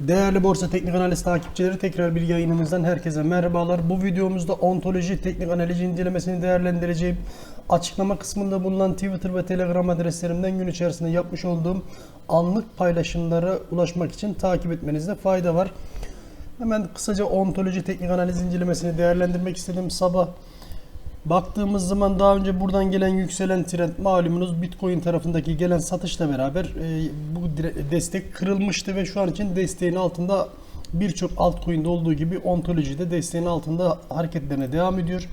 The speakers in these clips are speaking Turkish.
Değerli Borsa Teknik Analiz takipçileri tekrar bir yayınımızdan herkese merhabalar. Bu videomuzda ontoloji teknik analiz incelemesini değerlendireceğim. Açıklama kısmında bulunan Twitter ve Telegram adreslerimden gün içerisinde yapmış olduğum anlık paylaşımlara ulaşmak için takip etmenizde fayda var. Hemen kısaca ontoloji teknik analiz incelemesini değerlendirmek istedim. Sabah Baktığımız zaman daha önce buradan gelen yükselen trend malumunuz Bitcoin tarafındaki gelen satışla beraber e, bu destek kırılmıştı ve şu an için desteğin altında birçok altcoin'de olduğu gibi ontolojide desteğin altında hareketlerine devam ediyor.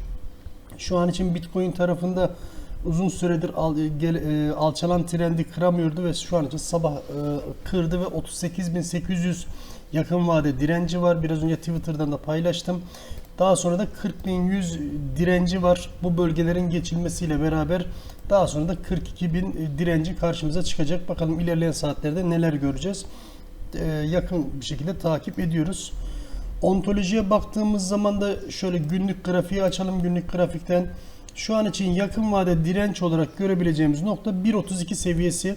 Şu an için Bitcoin tarafında uzun süredir al, gel, e, alçalan trendi kıramıyordu ve şu an için sabah e, kırdı ve 38.800 yakın vade direnci var. Biraz önce Twitter'dan da paylaştım. Daha sonra da 40.100 direnci var. Bu bölgelerin geçilmesiyle beraber daha sonra da 42.000 direnci karşımıza çıkacak. Bakalım ilerleyen saatlerde neler göreceğiz. E, yakın bir şekilde takip ediyoruz. Ontolojiye baktığımız zaman da şöyle günlük grafiği açalım günlük grafikten. Şu an için yakın vade direnç olarak görebileceğimiz nokta 1.32 seviyesi.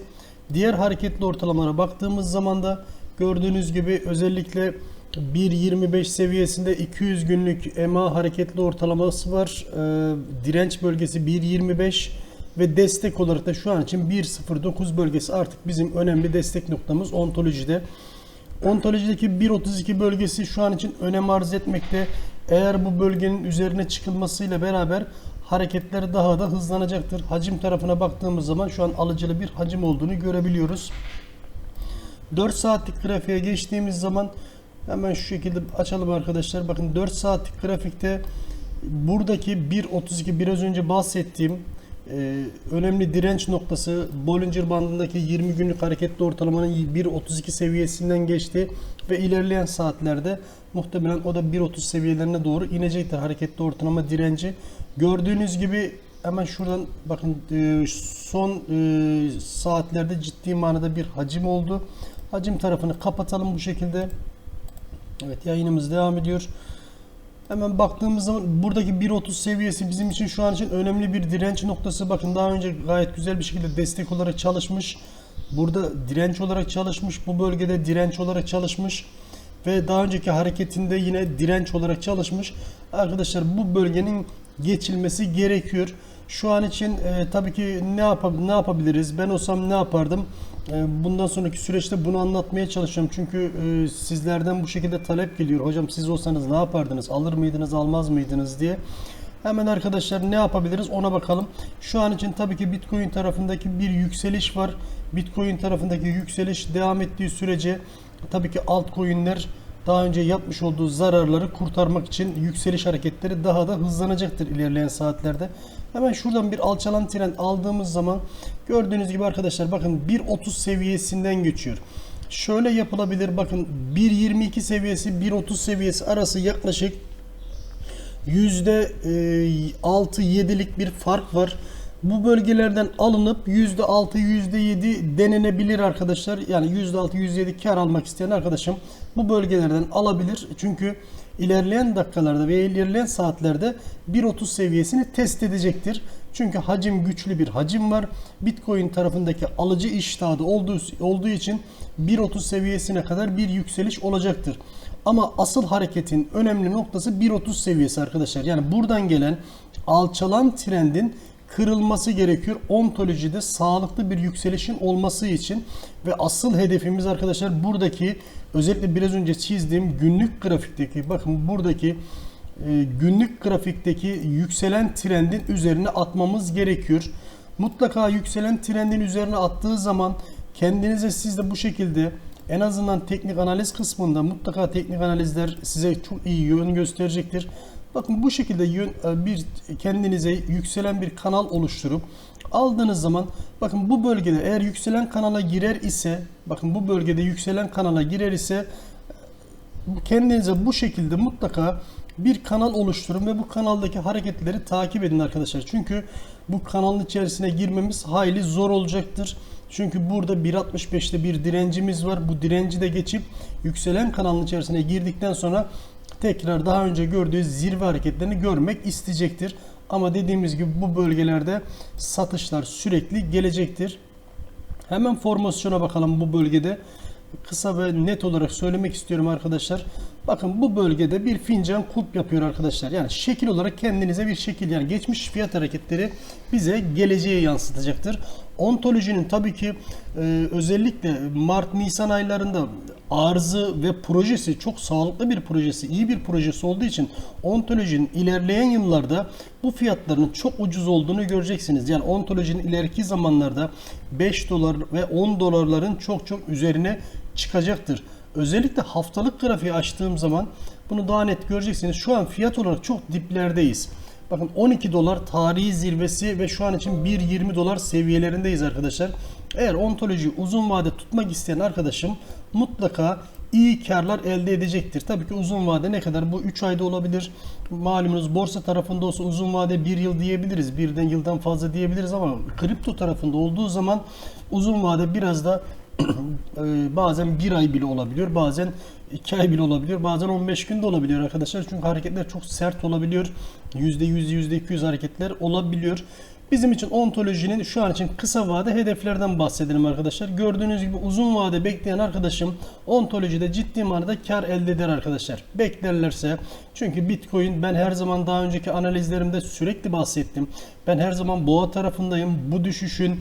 Diğer hareketli ortalamalara baktığımız zaman da gördüğünüz gibi özellikle 1.25 seviyesinde 200 günlük EMA hareketli ortalaması var. Ee, direnç bölgesi 1.25 ve destek olarak da şu an için 1.09 bölgesi artık bizim önemli destek noktamız ontolojide. Ontolojideki 1.32 bölgesi şu an için önem arz etmekte. Eğer bu bölgenin üzerine çıkılmasıyla beraber hareketler daha da hızlanacaktır. Hacim tarafına baktığımız zaman şu an alıcılı bir hacim olduğunu görebiliyoruz. 4 saatlik grafiğe geçtiğimiz zaman hemen şu şekilde açalım arkadaşlar. Bakın 4 saatlik grafikte buradaki 1.32 biraz önce bahsettiğim e, önemli direnç noktası Bollinger bandındaki 20 günlük hareketli ortalamanın 1.32 seviyesinden geçti ve ilerleyen saatlerde muhtemelen o da 1.30 seviyelerine doğru inecektir hareketli ortalama direnci. Gördüğünüz gibi hemen şuradan bakın e, son e, saatlerde ciddi manada bir hacim oldu. Hacim tarafını kapatalım bu şekilde. Evet yayınımız devam ediyor. Hemen baktığımız zaman buradaki 1.30 seviyesi bizim için şu an için önemli bir direnç noktası. Bakın daha önce gayet güzel bir şekilde destek olarak çalışmış. Burada direnç olarak çalışmış. Bu bölgede direnç olarak çalışmış. Ve daha önceki hareketinde yine direnç olarak çalışmış. Arkadaşlar bu bölgenin geçilmesi gerekiyor. Şu an için e, tabii ki ne yap ne yapabiliriz? Ben olsam ne yapardım? E, bundan sonraki süreçte bunu anlatmaya çalışıyorum. Çünkü e, sizlerden bu şekilde talep geliyor. Hocam siz olsanız ne yapardınız? Alır mıydınız, almaz mıydınız diye. Hemen arkadaşlar ne yapabiliriz ona bakalım. Şu an için tabii ki Bitcoin tarafındaki bir yükseliş var. Bitcoin tarafındaki yükseliş devam ettiği sürece tabii ki altcoin'ler daha önce yapmış olduğu zararları kurtarmak için yükseliş hareketleri daha da hızlanacaktır ilerleyen saatlerde. Hemen şuradan bir alçalan trend aldığımız zaman gördüğünüz gibi arkadaşlar bakın 1.30 seviyesinden geçiyor. Şöyle yapılabilir bakın 1.22 seviyesi 1.30 seviyesi arası yaklaşık %6-7'lik bir fark var. Bu bölgelerden alınıp %6 %7 denenebilir arkadaşlar. Yani %6 %7 kar almak isteyen arkadaşım bu bölgelerden alabilir. Çünkü ilerleyen dakikalarda ve ilerleyen saatlerde 1.30 seviyesini test edecektir. Çünkü hacim güçlü bir hacim var. Bitcoin tarafındaki alıcı iştahı olduğu, olduğu için 1.30 seviyesine kadar bir yükseliş olacaktır. Ama asıl hareketin önemli noktası 1.30 seviyesi arkadaşlar. Yani buradan gelen alçalan trendin kırılması gerekiyor. Ontolojide sağlıklı bir yükselişin olması için ve asıl hedefimiz arkadaşlar buradaki özellikle biraz önce çizdiğim günlük grafikteki bakın buradaki e, günlük grafikteki yükselen trendin üzerine atmamız gerekiyor. Mutlaka yükselen trendin üzerine attığı zaman kendinize siz de bu şekilde en azından teknik analiz kısmında mutlaka teknik analizler size çok iyi yön gösterecektir. Bakın bu şekilde yön, bir kendinize yükselen bir kanal oluşturup aldığınız zaman bakın bu bölgede eğer yükselen kanala girer ise bakın bu bölgede yükselen kanala girer ise kendinize bu şekilde mutlaka bir kanal oluşturun ve bu kanaldaki hareketleri takip edin arkadaşlar. Çünkü bu kanalın içerisine girmemiz hayli zor olacaktır. Çünkü burada 1.65'te bir direncimiz var. Bu direnci de geçip yükselen kanalın içerisine girdikten sonra tekrar daha önce gördüğü zirve hareketlerini görmek isteyecektir. Ama dediğimiz gibi bu bölgelerde satışlar sürekli gelecektir. Hemen formasyona bakalım bu bölgede. kısa ve net olarak söylemek istiyorum arkadaşlar. Bakın bu bölgede bir fincan kulp yapıyor arkadaşlar. Yani şekil olarak kendinize bir şekil yani geçmiş fiyat hareketleri bize geleceğe yansıtacaktır. Ontolojinin tabii ki e, özellikle Mart-Nisan aylarında arzı ve projesi çok sağlıklı bir projesi, iyi bir projesi olduğu için ontolojinin ilerleyen yıllarda bu fiyatların çok ucuz olduğunu göreceksiniz. Yani ontolojinin ileriki zamanlarda 5 dolar ve 10 dolarların çok çok üzerine çıkacaktır. Özellikle haftalık grafiği açtığım zaman bunu daha net göreceksiniz. Şu an fiyat olarak çok diplerdeyiz. Bakın 12 dolar tarihi zirvesi ve şu an için 1.20 dolar seviyelerindeyiz arkadaşlar. Eğer ontolojiyi uzun vade tutmak isteyen arkadaşım mutlaka iyi karlar elde edecektir. Tabii ki uzun vade ne kadar? Bu 3 ayda olabilir. Malumunuz borsa tarafında olsa uzun vade 1 yıl diyebiliriz. Birden yıldan fazla diyebiliriz ama kripto tarafında olduğu zaman uzun vade biraz da bazen bir ay bile olabiliyor. Bazen 2 ay bile olabiliyor. Bazen 15 gün de olabiliyor arkadaşlar. Çünkü hareketler çok sert olabiliyor. %100, %200 hareketler olabiliyor. Bizim için ontolojinin şu an için kısa vade hedeflerden bahsedelim arkadaşlar. Gördüğünüz gibi uzun vade bekleyen arkadaşım ontolojide ciddi manada kar elde eder arkadaşlar. Beklerlerse çünkü Bitcoin ben her zaman daha önceki analizlerimde sürekli bahsettim. Ben her zaman boğa tarafındayım. Bu düşüşün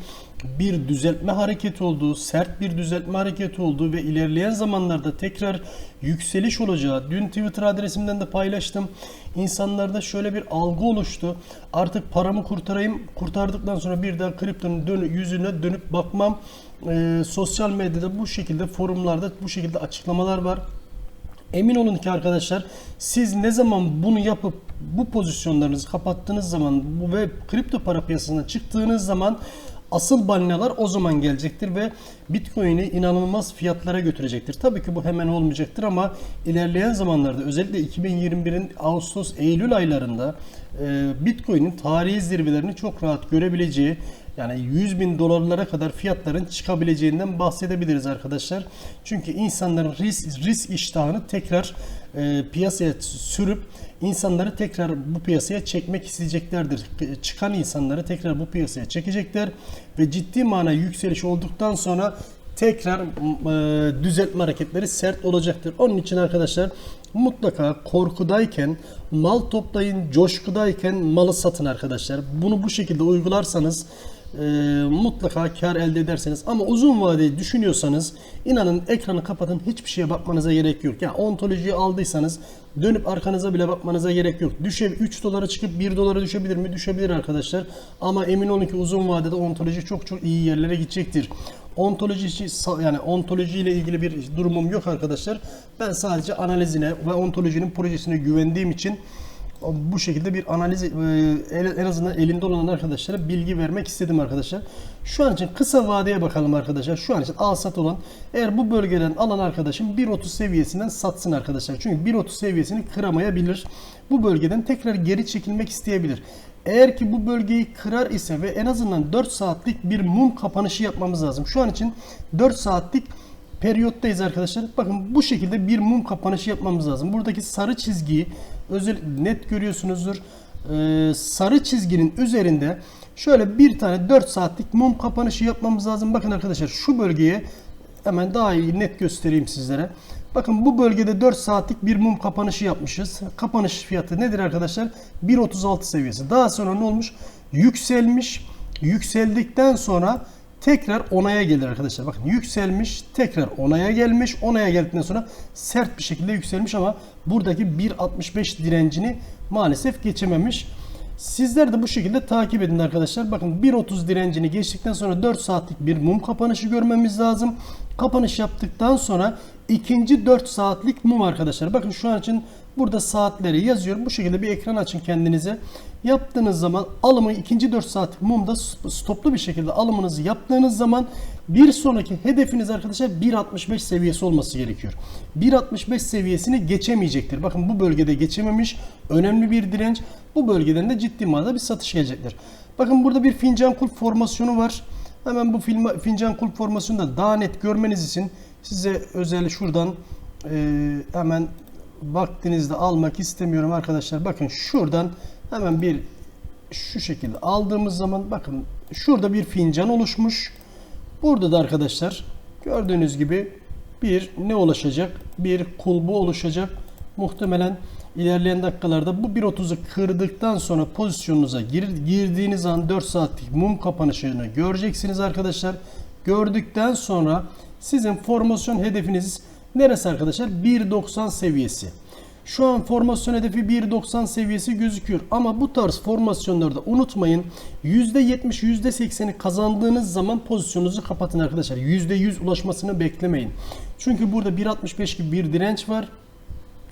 bir düzeltme hareketi olduğu, sert bir düzeltme hareketi olduğu ve ilerleyen zamanlarda tekrar yükseliş olacağı dün Twitter adresimden de paylaştım. İnsanlarda şöyle bir algı oluştu. Artık paramı kurtarayım. Kurtardıktan sonra bir daha kriptonun dönü, yüzüne dönüp bakmam. Ee, sosyal medyada bu şekilde forumlarda bu şekilde açıklamalar var. Emin olun ki arkadaşlar siz ne zaman bunu yapıp bu pozisyonlarınızı kapattığınız zaman ve kripto para piyasasına çıktığınız zaman asıl balinalar o zaman gelecektir ve Bitcoin'i inanılmaz fiyatlara götürecektir. Tabii ki bu hemen olmayacaktır ama ilerleyen zamanlarda özellikle 2021'in Ağustos Eylül aylarında e, Bitcoin'in tarihi zirvelerini çok rahat görebileceği yani 100 bin dolarlara kadar fiyatların çıkabileceğinden bahsedebiliriz arkadaşlar. Çünkü insanların risk, risk iştahını tekrar e, piyasaya sürüp insanları tekrar bu piyasaya çekmek isteyeceklerdir. Çıkan insanları tekrar bu piyasaya çekecekler ve ciddi mana yükseliş olduktan sonra tekrar e, düzeltme hareketleri sert olacaktır. Onun için arkadaşlar mutlaka korkudayken mal toplayın, coşkudayken malı satın arkadaşlar. Bunu bu şekilde uygularsanız e, mutlaka kar elde ederseniz ama uzun vadeyi düşünüyorsanız inanın ekranı kapatın hiçbir şeye bakmanıza gerek yok. Yani ontolojiyi aldıysanız dönüp arkanıza bile bakmanıza gerek yok. Düşe 3 dolara çıkıp 1 dolara düşebilir mi? Düşebilir arkadaşlar. Ama emin olun ki uzun vadede ontoloji çok çok iyi yerlere gidecektir. Ontoloji yani ontoloji ile ilgili bir durumum yok arkadaşlar. Ben sadece analizine ve ontolojinin projesine güvendiğim için bu şekilde bir analiz e, en azından elinde olan arkadaşlara bilgi vermek istedim arkadaşlar. Şu an için kısa vadeye bakalım arkadaşlar. Şu an için al sat olan eğer bu bölgeden alan arkadaşım 1.30 seviyesinden satsın arkadaşlar. Çünkü 1.30 seviyesini kıramayabilir. Bu bölgeden tekrar geri çekilmek isteyebilir. Eğer ki bu bölgeyi kırar ise ve en azından 4 saatlik bir mum kapanışı yapmamız lazım. Şu an için 4 saatlik periyottayız arkadaşlar. Bakın bu şekilde bir mum kapanışı yapmamız lazım. Buradaki sarı çizgiyi özel net görüyorsunuzdur. Ee, sarı çizginin üzerinde şöyle bir tane 4 saatlik mum kapanışı yapmamız lazım. Bakın arkadaşlar şu bölgeye hemen daha iyi net göstereyim sizlere. Bakın bu bölgede 4 saatlik bir mum kapanışı yapmışız. Kapanış fiyatı nedir arkadaşlar? 1.36 seviyesi. Daha sonra ne olmuş? Yükselmiş. Yükseldikten sonra tekrar onaya gelir arkadaşlar. Bakın yükselmiş, tekrar onaya gelmiş. Onaya geldikten sonra sert bir şekilde yükselmiş ama buradaki 1.65 direncini maalesef geçememiş. Sizler de bu şekilde takip edin arkadaşlar. Bakın 1.30 direncini geçtikten sonra 4 saatlik bir mum kapanışı görmemiz lazım. Kapanış yaptıktan sonra ikinci 4 saatlik mum arkadaşlar. Bakın şu an için burada saatleri yazıyor. Bu şekilde bir ekran açın kendinize. Yaptığınız zaman alımı ikinci 4 saat mumda stoplu bir şekilde alımınızı yaptığınız zaman bir sonraki hedefiniz arkadaşlar 1.65 seviyesi olması gerekiyor. 1.65 seviyesini geçemeyecektir. Bakın bu bölgede geçememiş. Önemli bir direnç. Bu bölgeden de ciddi manada bir satış gelecektir. Bakın burada bir fincan kulp formasyonu var. Hemen bu fincan kulp formasyonunu da daha net görmeniz için size özel şuradan e, hemen vaktinizde almak istemiyorum arkadaşlar. Bakın şuradan hemen bir şu şekilde aldığımız zaman bakın şurada bir fincan oluşmuş. Burada da arkadaşlar gördüğünüz gibi bir ne oluşacak? Bir kulbu oluşacak. Muhtemelen ilerleyen dakikalarda bu 1.30'u kırdıktan sonra pozisyonunuza gir, girdiğiniz an 4 saatlik mum kapanışını göreceksiniz arkadaşlar. Gördükten sonra sizin formasyon hedefiniz neresi arkadaşlar? 1.90 seviyesi. Şu an formasyon hedefi 1.90 seviyesi gözüküyor. Ama bu tarz formasyonlarda unutmayın %70 %80'i kazandığınız zaman pozisyonunuzu kapatın arkadaşlar. %100 ulaşmasını beklemeyin. Çünkü burada 1.65 gibi bir direnç var.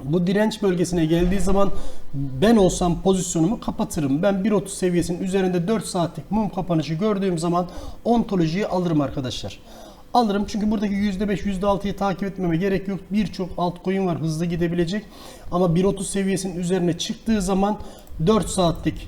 Bu direnç bölgesine geldiği zaman ben olsam pozisyonumu kapatırım. Ben 1.30 seviyesinin üzerinde 4 saatlik mum kapanışı gördüğüm zaman ontolojiyi alırım arkadaşlar. Alırım çünkü buradaki %5 %6'yı takip etmeme gerek yok. Birçok altcoin var hızlı gidebilecek. Ama 1.30 seviyesinin üzerine çıktığı zaman 4 saatlik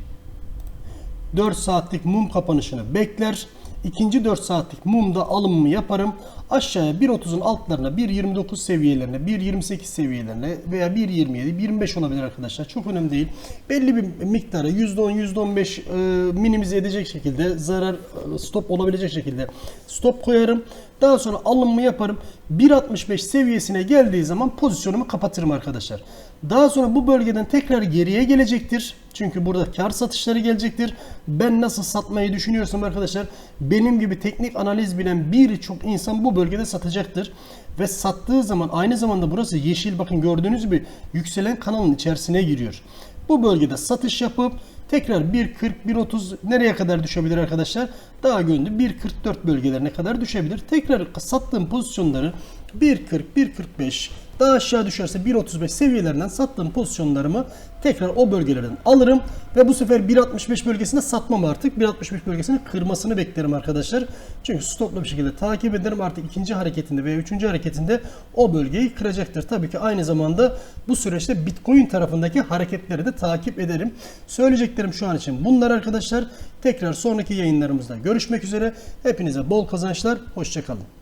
4 saatlik mum kapanışını bekler. İkinci 4 saatlik mumda alımımı yaparım. Aşağıya 1.30'un altlarına 1.29 seviyelerine, 1.28 seviyelerine veya 1.27, 1.25 olabilir arkadaşlar. Çok önemli değil. Belli bir miktarı %10, %15 e, minimize edecek şekilde zarar e, stop olabilecek şekilde stop koyarım. Daha sonra alımımı yaparım. 1.65 seviyesine geldiği zaman pozisyonumu kapatırım arkadaşlar. Daha sonra bu bölgeden tekrar geriye gelecektir. Çünkü burada kar satışları gelecektir. Ben nasıl satmayı düşünüyorsam arkadaşlar benim gibi teknik analiz bilen birçok insan bu bölgede satacaktır. Ve sattığı zaman aynı zamanda burası yeşil bakın gördüğünüz gibi yükselen kanalın içerisine giriyor. Bu bölgede satış yapıp tekrar 1.40 1.30 nereye kadar düşebilir arkadaşlar? Daha gönlü 1.44 bölgelerine kadar düşebilir. Tekrar sattığım pozisyonları 1.40 1.45 daha aşağı düşerse 1.35 seviyelerinden sattığım pozisyonlarımı tekrar o bölgelerden alırım ve bu sefer 1.65 bölgesinde satmam artık. 1.65 bölgesini kırmasını beklerim arkadaşlar. Çünkü stoplu bir şekilde takip ederim. Artık ikinci hareketinde veya üçüncü hareketinde o bölgeyi kıracaktır. Tabii ki aynı zamanda bu süreçte Bitcoin tarafındaki hareketleri de takip ederim. Söyleyeceklerim şu an için bunlar arkadaşlar. Tekrar sonraki yayınlarımızda görüşmek üzere. Hepinize bol kazançlar. Hoşçakalın.